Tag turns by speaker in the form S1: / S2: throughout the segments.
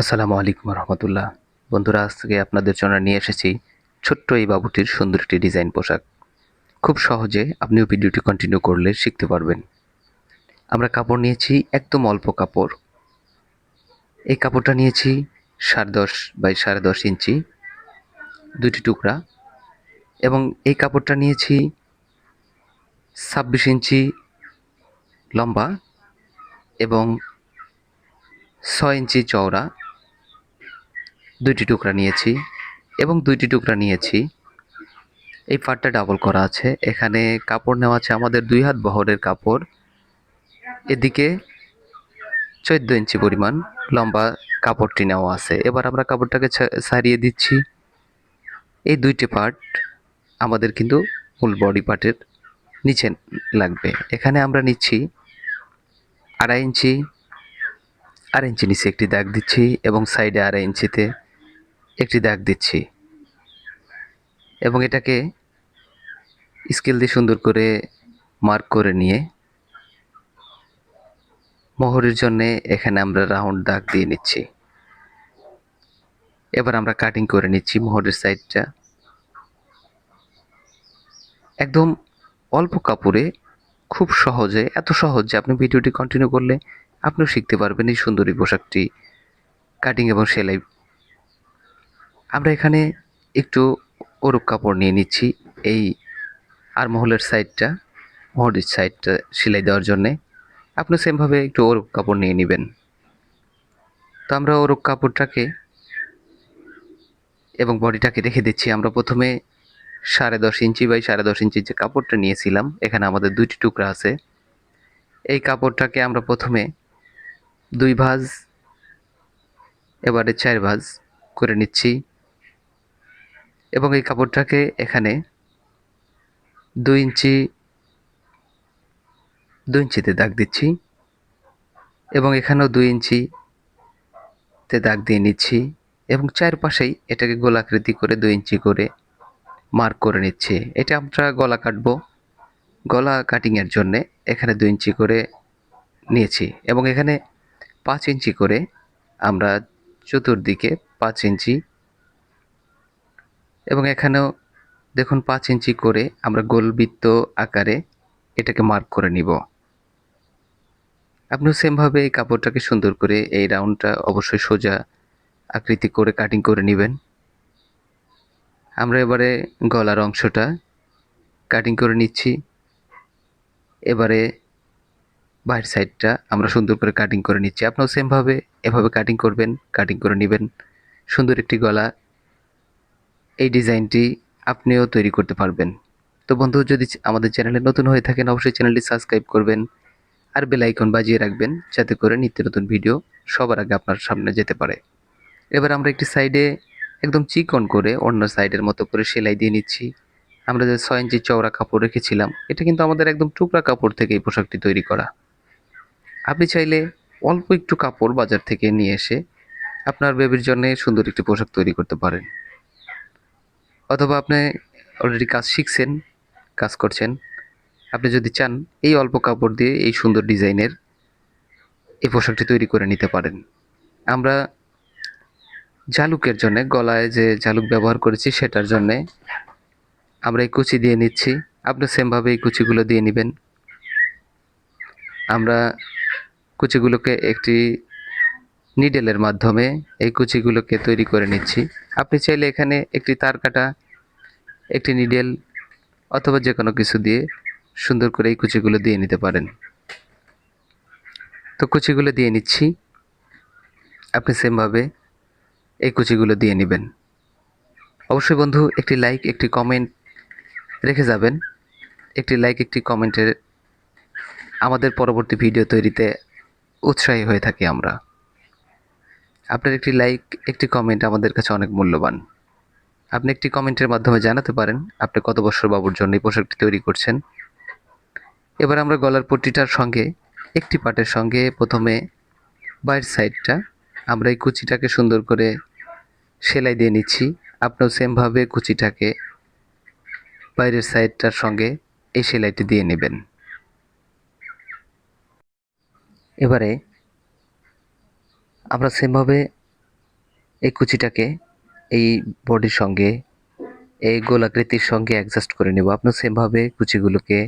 S1: আসসালামু আলাইকুম রহমতুল্লাহ। বন্ধুরা, আজকে আপনাদের জন্য নিয়ে এসেছি ছোট্ট এই বাবুটির সুন্দর একটি ডিজাইন পোশাক। খুব সহজে আপনিও ভিডিওটি কন্টিনিউ করলে শিখতে পারবেন। আমরা কাপড় নিয়েছি একদম অল্প কাপড়। এই কাপড়টা নিয়েছি সাড়ে দশ বাই সাড়ে দশ ইঞ্চি দুটি টুকরা। এবং এই কাপড়টা নিয়েছি ছাব্বিশ ইঞ্চি লম্বা এবং ছয় ইঞ্চি চওড়া। দুইটি টুকরা নিয়েছি এবং দুইটি টুকরা নিয়েছি। এই পাটটা ডাবল করা আছে। এখানে কাপড় নেওয়া আছে আমাদের দুই হাত বহরের কাপড়। এদিকে চোদ্দ ইঞ্চি পরিমাণ লম্বা কাপড়টি নেওয়া আছে। এবার আমরা কাপড়টাকে সারিয়ে দিচ্ছি। এই দুইটি পার্ট আমাদের কিন্তু মূল বডি পার্টের নিচে লাগবে। এখানে আমরা নিচ্ছি আড়াই ইঞ্চি আড়াই ইঞ্চি নিচে একটি দাগ দিচ্ছি এবং সাইডে আড়াই ইঞ্চিতে একটি দাগ দিচ্ছি। এবং এটাকে স্কেল দিয়ে সুন্দর করে মার্ক করে নিয়ে মোহরের জন্য এখানে আমরা রাউন্ড দাগ দিয়ে নিচ্ছি। এবার আমরা কাটিং করে নিচ্ছি মোহরের সাইডটা। একদম অল্প কাপড়ে খুব সহজে, এত সহজ যে আপনি ভিডিওটি কন্টিনিউ করলে আপনিও শিখতে পারবেন এই সুন্দরী পোশাকটি। কাটিং এবং সেলাই আমরা এখানে একটু ওরক কাপড় নিয়ে নিচ্ছি। এই আর মহলের সাইডটা মহরের সাইডটা সেলাই দেওয়ার জন্যে। আপনি সেমভাবে একটু ওরক কাপড় নিয়ে নেবেন। তো আমরা ওরক কাপড়টাকে এবং বডিটাকে রেখে দিচ্ছি। আমরা প্রথমে সাড়ে দশ ইঞ্চি বাই সাড়ে দশ ইঞ্চির যে কাপড়টা নিয়েছিলাম, এখানে আমাদের দুইটি টুকরা আছে। এই কাপড়টাকে আমরা প্রথমে দুই ভাজ, এবারে চার ভাজ করে নিচ্ছি। এবং এই কাপড়টাকে এখানে দুই ইঞ্চি, দুই ইঞ্চিতে দাগ দিচ্ছি এবং এখানেও দুই ইঞ্চিতে দাগ দিয়ে নিচ্ছি এবং চারপাশেই এটাকে গোলাকৃতি করে দুই ইঞ্চি করে মার্ক করে নিচ্ছি। এটা আমরা গলা কাটবো। গলা কাটিংয়ের জন্যে এখানে দুই ইঞ্চি করে নিয়েছি এবং এখানে পাঁচ ইঞ্চি করে আমরা চতুর্দিকে পাঁচ ইঞ্চি এবং এখানেও দেখুন পাঁচ ইঞ্চি করে আমরা গোলবৃত্ত আকারে এটাকে মার্ক করে নিব। আপনিও সেমভাবে এই কাপড়টাকে সুন্দর করে এই রাউন্ডটা অবশ্যই সোজা আকৃতি করে কাটিং করে নেবেন। আমরা এবারে গলার অংশটা কাটিং করে নিচ্ছি। এবারে বাইরের সাইডটা আমরা সুন্দর করে কাটিং করে নিচ্ছি। আপনাও সেমভাবে এভাবে কাটিং করবেন কাটিং করে নেবেন। সুন্দর একটি গলা এই ডিজাইনটি আপনিও তৈরি করতে পারবেন। তো বন্ধু, যদি আমাদের চ্যানেলে নতুন হয়ে থাকেন, অবশ্যই চ্যানেলটি সাবস্ক্রাইব করবেন আর বেল আইকন বাজিয়ে রাখবেন যাতে করে নিত্য নতুন ভিডিও সবার আগে আপনার সামনে যেতে পারে। এবার আমরা একটি সাইডে একদম চিকন করে অন্য সাইডের মতো করে সেলাই দিয়ে নিচ্ছি। আমরা যে ছয় ইঞ্চি চওড়া কাপড় রেখেছিলাম, এটা কিন্তু আমাদের একদম টুকরা কাপড় থেকে এই পোশাকটি তৈরি করা। আপনি চাইলে অল্প একটু কাপড় বাজার থেকে নিয়ে এসে আপনার বেবির জন্য সুন্দর একটি পোশাক তৈরি করতে পারেন। অথবা আপনি অলরেডি কাজ শিখছেন, কাজ করছেন, আপনি যদি চান, এই অল্প কাপড় দিয়ে এই সুন্দর ডিজাইনের এই পোশাকটি তৈরি করে নিতে পারেন। আমরা ঝালুকের জন্য, গলায় যে ঝালুক ব্যবহার করেছি সেটার জন্য আমরা এই কুচি দিয়ে নিচ্ছি। আপনি সেমভাবে এই কুচিগুলো দিয়ে নেবেন। আমরা কুচিগুলোকে একটি নিডেলের মাধ্যমে এই কুচিগুলোকে তৈরি করে নিচ্ছি। আপনি চাইলে এখানে একটি তার কাটা, একটি নিডেল অথবা যে কোনো কিছু দিয়ে সুন্দর করে এই কুচিগুলো দিয়ে নিতে পারেন। তো কুচিগুলো দিয়ে নিচ্ছি। আপনি সেমভাবে এই কুচিগুলো দিয়ে নেবেন। অবশ্যই বন্ধু, একটি লাইক, একটি কমেন্ট রেখে যাবেন। একটি লাইক, একটি কমেন্টের আমাদের পরবর্তী ভিডিও তৈরিতে উৎসাহী হয়ে থাকি আমরা। আপনার একটি লাইক একটি কমেন্ট আমাদের কাছে অনেক মূল্যবান। আপনি একটি কমেন্টের মাধ্যমে জানাতে পারেন আপনি কত বছর বাবুর জন্য এই পোশাকটি তৈরি করছেন। এবার আমরা গলার পট্টিটার সঙ্গে, একটি পাটের সঙ্গে প্রথমে বাইরের সাইডটা আমরা এই কুচিটাকে সুন্দর করে সেলাই দিয়ে নিচ্ছি। আপনিও সেমভাবে কুচিটাকে বাইরের সাইডটার সঙ্গে এই সেলাইটি দিয়ে নেবেন। এবারে আমরা সেমভাবে এই কুচিটাকে এই বডির সঙ্গে, এই গোলাকৃতির সঙ্গে অ্যাডজাস্ট করে নেব। আপনার সেমভাবে কুচিগুলোকে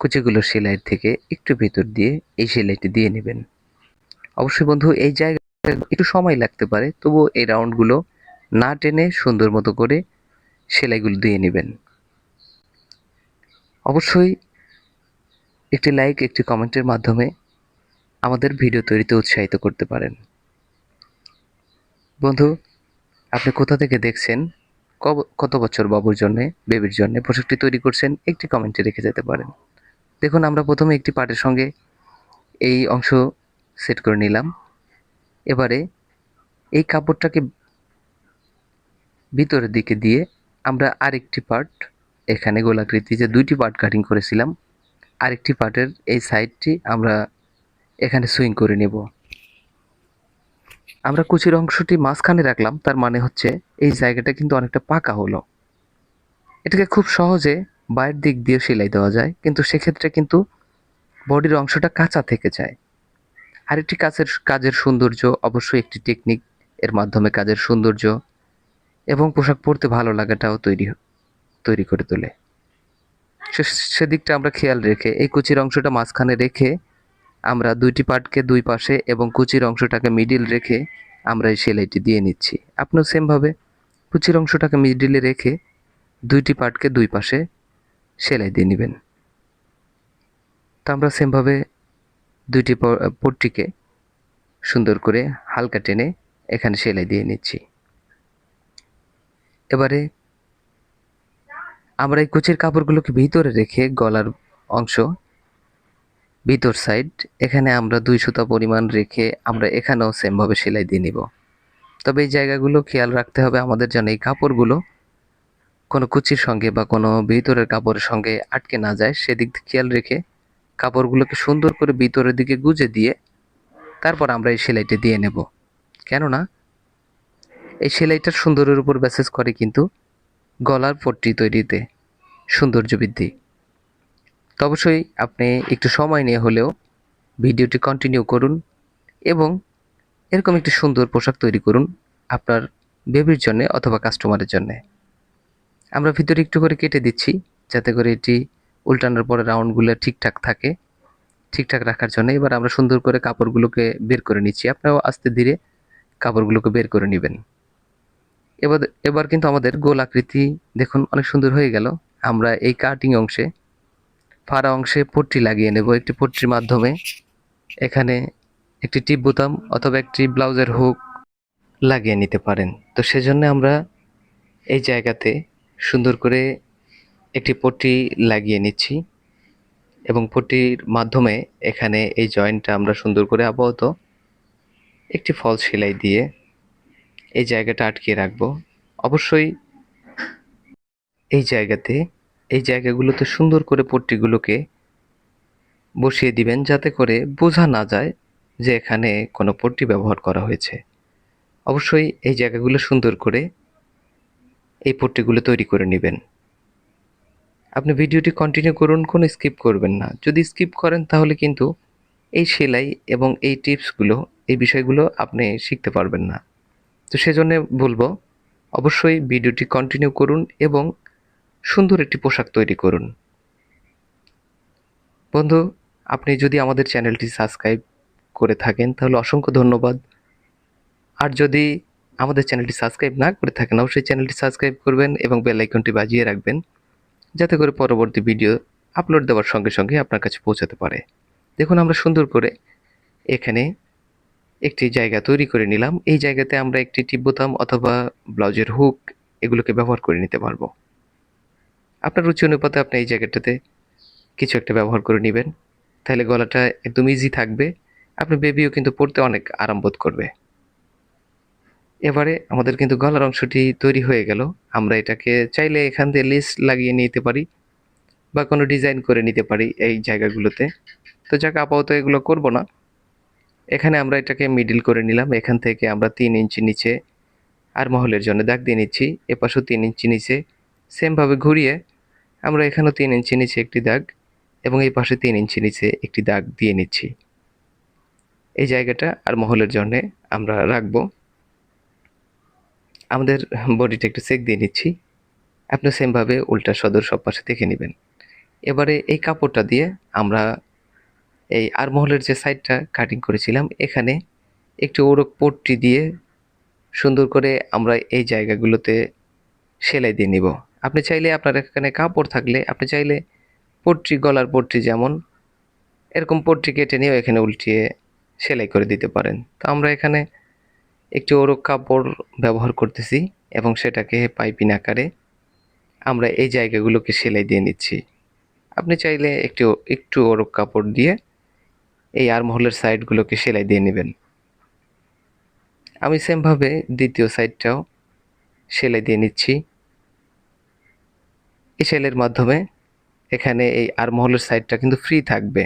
S1: কুচিগুলো সেলাইয়ের থেকে একটু ভেতর দিয়ে এই সেলাইটি দিয়ে নেবেন। অবশ্যই বন্ধু, এই জায়গায় একটু সময় লাগতে পারে তবু এই রাউন্ডগুলো না টেনে সুন্দর মতো করে সেলাইগুলো দিয়ে নেবেন। অবশ্যই একটি লাইক একটি কমেন্টের মাধ্যমে আমাদের ভিডিও তৈরিতে উৎসাহিত করতে পারেন। বন্ধু, আপনি কোথা থেকে দেখছেন? কত বছর বাবুর জন্য, বেবির জন্য পোশাকটি তৈরি করছেন? একটি কমেন্টে রেখে যেতে পারেন। দেখুন, আমরা প্রথমে একটি পার্টের সঙ্গে এই অংশ সেট করে নিলাম। এবারে এই কাপড়টাকে ভিতরের দিকে দিয়ে আমরা আরেকটি পার্ট, এখানে গোলাকৃতি যে দুইটি পার্ট কাটিং করেছিলাম, আরেকটি পার্টের এই সাইডটি আমরা এখানে সুইং করে নেব। আমরা কুচির অংশটি মাঝখানে রাখলাম, তার মানে হচ্ছে এই জায়গাটা কিন্তু অনেকটা পাকা হলো। এটাকে খুব সহজে বাইরের দিক দিয়ে সেলাই দেওয়া যায়, কিন্তু সেক্ষেত্রে কিন্তু বডির অংশটা কাঁচা থেকে যায়। আরেকটি কাজের কাজের সৌন্দর্য, অবশ্যই একটি টেকনিক এর মাধ্যমে কাজের সৌন্দর্য এবং পোশাক পরতে ভালো লাগাটাও তৈরি তৈরি করে তোলে। সেদিকটা আমরা খেয়াল রেখে, এই কুচির অংশটা মাঝখানে রেখে আমরা দুইটি পার্টকে দুই পাশে এবং কুচির অংশটাকে মিডিল রেখে আমরা এই সেলাইটি দিয়ে নিচ্ছি। আপনিও সেমভাবে কুচির অংশটাকে মিডিলে রেখে দুইটি পার্টকে দুই পাশে সেলাই দিয়ে নেবেন। তো আমরা সেমভাবে দুইটি পট্টিকে সুন্দর করে হালকা টেনে এখানে সেলাই দিয়ে নিচ্ছি। এবারে আমরা এই কুচির কাপড়গুলোকে ভিতরে রেখে গলার অংশ ভিতর সাইড, এখানে আমরা দুই সুতা পরিমাণ রেখে আমরা এখানেও সেমভাবে সেলাই দিয়ে নিব। তবে এই জায়গাগুলো খেয়াল রাখতে হবে আমাদের যেন এই কাপড়গুলো কোনো কুচির সঙ্গে বা কোনো ভিতরের কাপড়ের সঙ্গে আটকে না যায়। সেদিক খেয়াল রেখে কাপড়গুলোকে সুন্দর করে ভিতরের দিকে গুজে দিয়ে তারপর আমরা এই সেলাইটা দিয়ে নেব। কেননা এই সেলাইটার সুন্দরের উপর ব্যাসেস করে কিন্তু গলার পট্টি তৈরিতে সৌন্দর্য বৃদ্ধি। তো অবশ্যই আপনি একটু সময় নিয়ে হলেও ভিডিওটি কন্টিনিউ করুন এবং এরকম একটি সুন্দর পোশাক তৈরি করুন আপনার বেবির জন্য অথবা কাস্টমারের জন্য। আমরা ভিতরে একটু করে কেটে দিচ্ছি যাতে করে এটি উল্টানোর পরে রাউন্ডগুলো ঠিকঠাক থাকে। ঠিকঠাক রাখার জন্য এবার আমরা সুন্দর করে কাপড়গুলোকে বের করে নিচ্ছি। আপনারাও আস্তে ধীরে কাপড়গুলোকে বের করে নেবেন। এবার এবার কিন্তু আমাদের গোল আকৃতি দেখুন অনেক সুন্দর হয়ে গেল। আমরা এই কাটিং অংশে ফাড়া অংশে পট্টি লাগিয়ে নেব একটি পট্টির মাধ্যমে। এখানে একটি টিপ বোতাম অথবা একটি ব্লাউজের হুক লাগিয়ে নিতে পারেন। তো সেজন্য আমরা এই জায়গাতে সুন্দর করে একটি পট্টি লাগিয়ে নিচ্ছি এবং পট্টির মাধ্যমে এখানে এই জয়েন্টটা আমরা সুন্দর করে আপাতত একটি ফল সেলাই দিয়ে এই জায়গাটা আটকিয়ে রাখব। অবশ্যই এই জায়গাতে এই জায়গাগুলোতে সুন্দর করে পট্টিগুলোকে বসিয়ে দিবেন যাতে করে বোঝা না যায় যে এখানে কোনো পট্টি ব্যবহার করা হয়েছে। অবশ্যই এই জায়গাগুলো সুন্দর করে এই পট্টিগুলো তৈরি করে নেবেন। আপনি ভিডিওটি কন্টিনিউ করুন, কোনো স্কিপ করবেন না। যদি স্কিপ করেন তাহলে কিন্তু এই সেলাই এবং এই টিপসগুলো, এই বিষয়গুলো আপনি শিখতে পারবেন না। তো সেজন্য বলব, অবশ্যই ভিডিওটি কন্টিনিউ করুন এবং সুন্দর একটি পোশাক তৈরি করুন। বন্ধু, আপনি যদি আমাদের চ্যানেলটি সাবস্ক্রাইব করে থাকেন, তাহলে অসংখ্য ধন্যবাদ। আর যদি আমাদের চ্যানেলটি সাবস্ক্রাইব না করে থাকেন, অবশ্যই চ্যানেলটি সাবস্ক্রাইব করবেন এবং বেল আইকনটি বাজিয়ে রাখবেন, যাতে করে পরবর্তী ভিডিও আপলোড দেওয়ার সঙ্গে সঙ্গে আপনার কাছে পৌঁছাতে পারে। দেখুন, আমরা সুন্দর করে এখানে একটি জায়গা তৈরি করে নিলাম। এই জায়গাতে আমরা একটি টিপ বোতাম অথবা ব্লাউজের হুক এগুলোকে ব্যবহার করে নিতে পারব। আপনার রুচি অনুপাতে আপনি এই জায়গাটাতে কিছু একটা ব্যবহার করে নেবেন। তাহলে গলাটা একদম ইজি থাকবে। আপনার বেবিও কিন্তু পড়তে অনেক আরাম বোধ করবে। এবারে আমাদের কিন্তু গলার অংশটি তৈরি হয়ে গেল। আমরা এটাকে চাইলে এখান দিয়ে লেস লাগিয়ে নিতে পারি বা কোনো ডিজাইন করে নিতে পারি এই জায়গাগুলোতে। তো যাক, আপাতত এগুলো করব না। এখানে আমরা এটাকে মিডিল করে নিলাম। এখান থেকে আমরা তিন ইঞ্চি নিচে আর মহলের জন্য দাগ দিয়ে নিচ্ছি। এপাশেও তিন ইঞ্চি নিচে সেমভাবে ঘুরিয়ে আমরা এখানেও তিন ইঞ্চি নিচে একটি দাগ এবং এই পাশে তিন ইঞ্চি নিচে একটি দাগ দিয়ে নিচ্ছি। এই জায়গাটা আর মহলের জন্য আমরা রাখব। আমাদের বডিটা একটু সেক দিয়ে নিচ্ছি। আপনি সেমভাবে উল্টা সদর সব পাশে দেখে নেবেন। এবারে এই কাপড়টা দিয়ে আমরা এই আরমহলের যে সাইডটা কাটিং করেছিলাম, এখানে একটু ওরক পট্টি দিয়ে সুন্দর করে আমরা এই জায়গাগুলোতে সেলাই দিয়ে নিব। আপনি চাইলে আপনার এখানে কাপড় থাকলে, আপনি চাইলে পট্টি, গলার পট্টি যেমন, এরকম পট্টি কেটে নিয়েও এখানে উল্টিয়ে সেলাই করে দিতে পারেন। তো আমরা এখানে একটি ওরক কাপড় ব্যবহার করতেছি এবং সেটাকে পাইপিন আকারে আমরা এই জায়গাগুলোকে সেলাই দিয়ে নিচ্ছি। আপনি চাইলে একটু একটু ওরক কাপড় দিয়ে এই আর্মহোলের সাইডগুলোকে সেলাই দিয়ে নেবেন। আমি সেমভাবে দ্বিতীয় সাইডটাও সেলাই দিয়ে নিচ্ছি। এই সেলের মাধ্যমে এখানে এই আর্মহোলের সাইডটা কিন্তু ফ্রি থাকবে।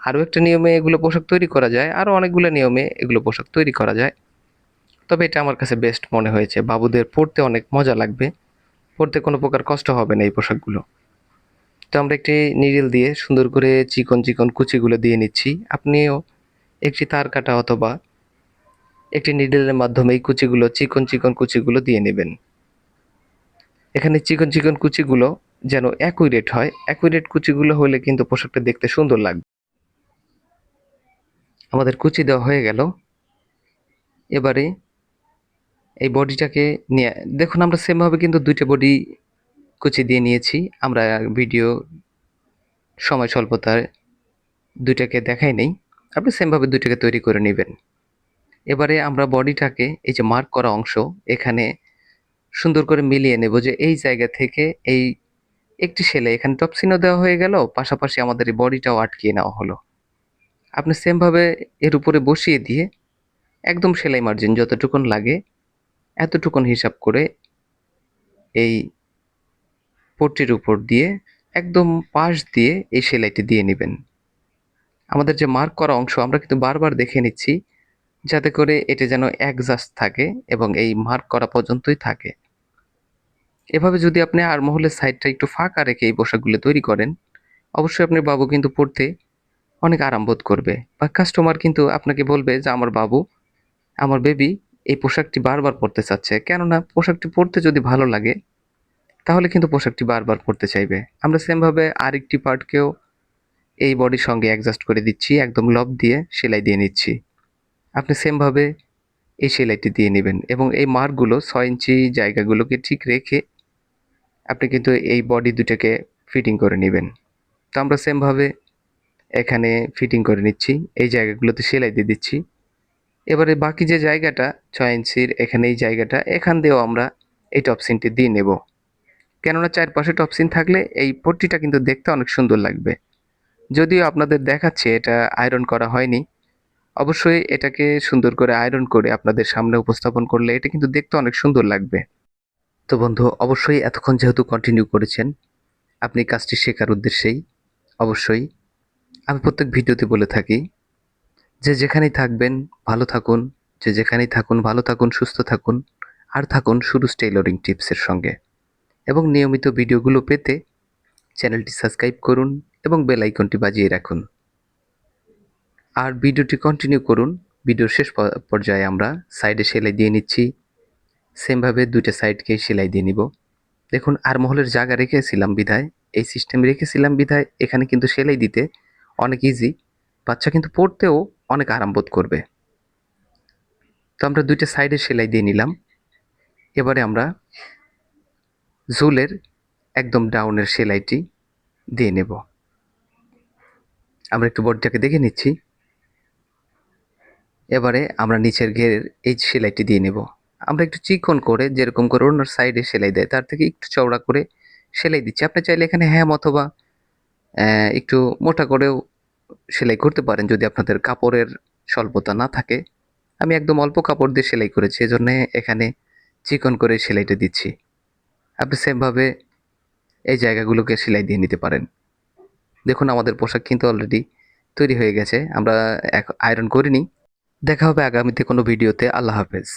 S1: আরও একটা নিয়মে এগুলো পোশাক তৈরি করা যায়, আরও অনেকগুলো নিয়মে এগুলো পোশাক তৈরি করা যায়। তবে এটা আমার কাছে বেস্ট মনে হয়েছে। বাবুদের পরতে অনেক মজা লাগবে। পরতে কোনো প্রকার কষ্ট হবে না এই পোশাকগুলো। তো আমরা একটি নিডল দিয়ে সুন্দর করে চিকন চিকন কুচিগুলো দিয়ে নিচ্ছি। আপনিও একটি তার কাটা অথবা একটি নিডলের মাধ্যমে এই কুচিগুলো, চিকন চিকন কুচিগুলো দিয়ে নেবেন। এখানে চিকন চিকন কুচিগুলো যেন অ্যাকুরেট হয়। অ্যাকুরেট কুচিগুলো হলে কিন্তু পোশাকটা দেখতে সুন্দর লাগবে। আমাদের কুচি দেওয়া হয়ে গেল। এবারে এই বডিটাকে নিয়ে, দেখুন আমরা সেমভাবে কিন্তু দুইটা বডি কুচি দিয়ে নিয়েছি। আমরা ভিডিও সময় স্বল্পতায় দুইটাকে দেখাই নেই। আপনি সেমভাবে দুইটাকে তৈরি করে নেবেন। এবারে আমরা বডিটাকে এই যে মার্ক করা অংশ, এখানে সুন্দর করে মিলিয়ে নেব যে এই জায়গা থেকে এই একটি সেলাই এখানে টপসিনও দেওয়া হয়ে গেল, পাশাপাশি আমাদের এই বডিটাও আটকিয়ে নেওয়া হলো। আপনি সেমভাবে এর উপরে বসিয়ে দিয়ে একদম সেলাই মার্জিন যতটুকুন লাগে, এতটুকুন হিসাব করে এই পট্টির উপর দিয়ে একদম পাশ দিয়ে এই সেলাইটি দিয়ে নেবেন। আমাদের যে মার্ক করা অংশ আমরা কিন্তু বারবার দেখে নিচ্ছি, যাতে করে এটা যেন একজাস্ট থাকে এবং এই মার্ক করা পর্যন্তই থাকে। এভাবে যদি আপনি আরমহলের সাইডটা একটু ফাঁকা রেখে এই পোশাকগুলো তৈরি করেন, অবশ্যই আপনার বাবু কিন্তু পড়তে অনেক আরাম বোধ করবে। বা কাস্টমার কিন্তু আপনাকে বলবে যে, আমার বাবু, আমার বেবি এই পোশাকটি বারবার পরতে চাচ্ছে। কেননা পোশাকটি পরতে যদি ভালো লাগে, তাহলে কিন্তু পোশাকটি বারবার পরতে চাইবে। আমরা সেমভাবে আরেকটি পার্টকেও এই বডির সঙ্গে অ্যাডজাস্ট করে দিচ্ছি, একদম লব দিয়ে সেলাই দিয়ে নিচ্ছি। আপনি সেমভাবে এই সেলাইটি দিয়ে নেবেন এবং এই মার্কগুলো ছয় ইঞ্চি জায়গাগুলোকে ঠিক রেখে আপনি কিন্তু এই বডি দুটাকে ফিটিং করে নেবেন। তো আমরা সেমভাবে এখানে ফিটিং করে নিচ্ছি, এই জায়গাগুলোতে সেলাই দিয়ে দিচ্ছি। এবারে বাকি যে জায়গাটা, ছয় ইঞ্চির এখানে এই জায়গাটা, এখান দিয়েও আমরা এই টপসিনটি দিয়ে নেব। কেননা চারপাশে টপসিন থাকলে এই পট্টিটা কিন্তু দেখতে অনেক সুন্দর লাগবে। যদিও আপনাদের দেখাচ্ছে এটা আয়রন করা হয়নি, অবশ্যই এটাকে সুন্দর করে আয়রন করে আপনাদের সামনে উপস্থাপন করলে এটা কিন্তু দেখতে অনেক সুন্দর লাগবে। তো বন্ধু, অবশ্যই এতক্ষণ যেহেতু কন্টিনিউ করেছেন, আপনি কাজটি শেখার উদ্দেশ্যেই, অবশ্যই আমি প্রত্যেক ভিডিওতে বলে থাকি, যে যেখানেই থাকবেন, ভালো থাকুন, যে যেখানেই থাকুন, ভালো থাকুন, সুস্থ থাকুন, আর থাকুন শুরু টেইলরিং টিপসের সঙ্গে। এবং নিয়মিত ভিডিওগুলো পেতে চ্যানেলটি সাবস্ক্রাইব করুন এবং বেল আইকনটি বাজিয়ে রাখুন। আর ভিডিওটি কন্টিনিউ করুন, ভিডিওর শেষ পর্যায়ে আমরা সাইডে সেলাই দিয়ে নিচ্ছি। সেমভাবে দুইটা সাইডকে সেলাই দিয়ে নিব। দেখুন, আর মহলের জায়গা রেখেছিলাম বিধায়, এই সিস্টেম রেখেছিলাম বিধায়, এখানে কিন্তু সেলাই দিতে অনেক ইজি বাচ্চা কিন্তু পড়তেও অনেক আরাম বোধ করবে। তো আমরা দুইটা সাইডে সেলাই দিয়ে নিলাম। এবারে আমরা ঝুলের একদম ডাউনের সেলাইটি দিয়ে নেব। আমরা একটু বডিটাকে দেখে নিচ্ছি। এবারে আমরা নিচের ঘেরের এই সেলাইটি দিয়ে নেব। আমরা একটু চিকন করে যেরকম করে ওনার সাইডে সেলাই দেয়, তার থেকে একটু চওড়া করে সেলাই দিচ্ছি। আপনি চাইলে এখানে হ্যাম অথবা একটু মোটা করেও সেলাই করতে পারেন যদি আপনাদের কাপড়ের স্বল্পতা না থাকে। আমি একদম অল্প কাপড় দিয়ে সেলাই করেছি, এজন্য এখানে চিকন করে সেলাইটা দিচ্ছি। আপনি সেমভাবে এই জায়গাগুলোকে সেলাই দিয়ে নিতে পারেন। দেখুন, আমাদের পোশাক কিন্তু অলরেডি তৈরি হয়ে গেছে। আমরা আয়রন করিনি। দেখা হবে আগামীতে কোনো ভিডিওতে। আল্লাহ হাফেজ।